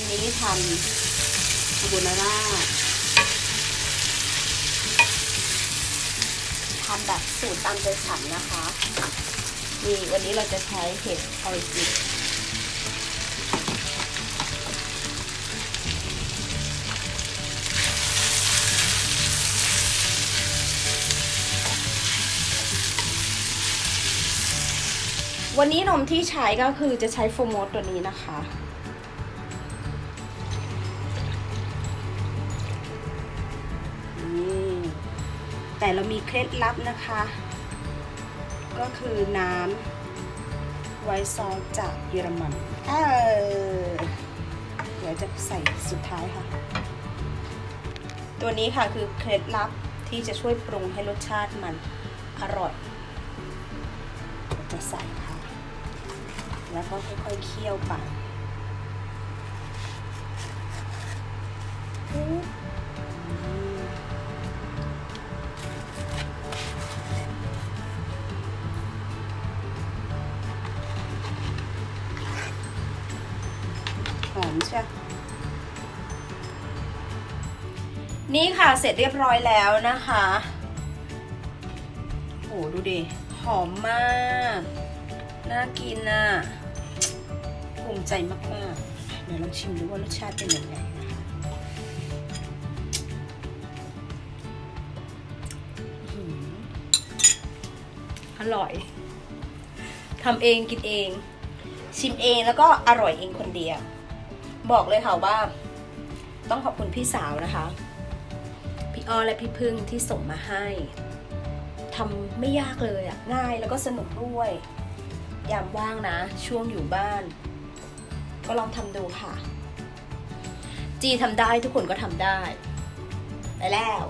วันนี้ทำคาโบนาร่าทำแบบสูตรตามใจฉันนะคะนี่วันนี้เราจะใช้เห็ดออริจินวันนี้นมที่ใช้ก็คือจะใช้โฟร์โมสตัวนี้นะคะ แต่เรามีเคล็ดลับนะคะ ก็คือน้ำไวซอสจากเยอรมันเออเดี๋ยวจะใส่สุดท้ายค่ะ ตัวนี้ค่ะคือเคล็ดลับที่จะช่วยปรุงให้รสชาติมันอร่อย จะใส่ค่ะ แล้วก็ค่อยๆเคี่ยวไป มใช่นี่ค่ะเสร็จเรียบร้อยแล้วนะคะโหดูดิ หอมมาก น่ากินน่ะภูมิใจมาก ๆ เดี๋ยวลองชิมดูว่ารสชาติเป็นยังไงนะคะอร่อยทำเองกินเอง ชิมเองแล้วก็อร่อยเองคนเดียว บอกเลยค่ะว่า ต้องขอบคุณพี่สาวนะคะ พี่อ้อและพี่พึ่งที่ส่งมาให้ทำไม่ยากเลยอะง่ายแล้วก็สนุกด้วย ยามว่างนะ ช่วงอยู่บ้าน ก็ลองทำดูค่ะ จีทำได้ทุกคนก็ทำได้ ไปแล้ว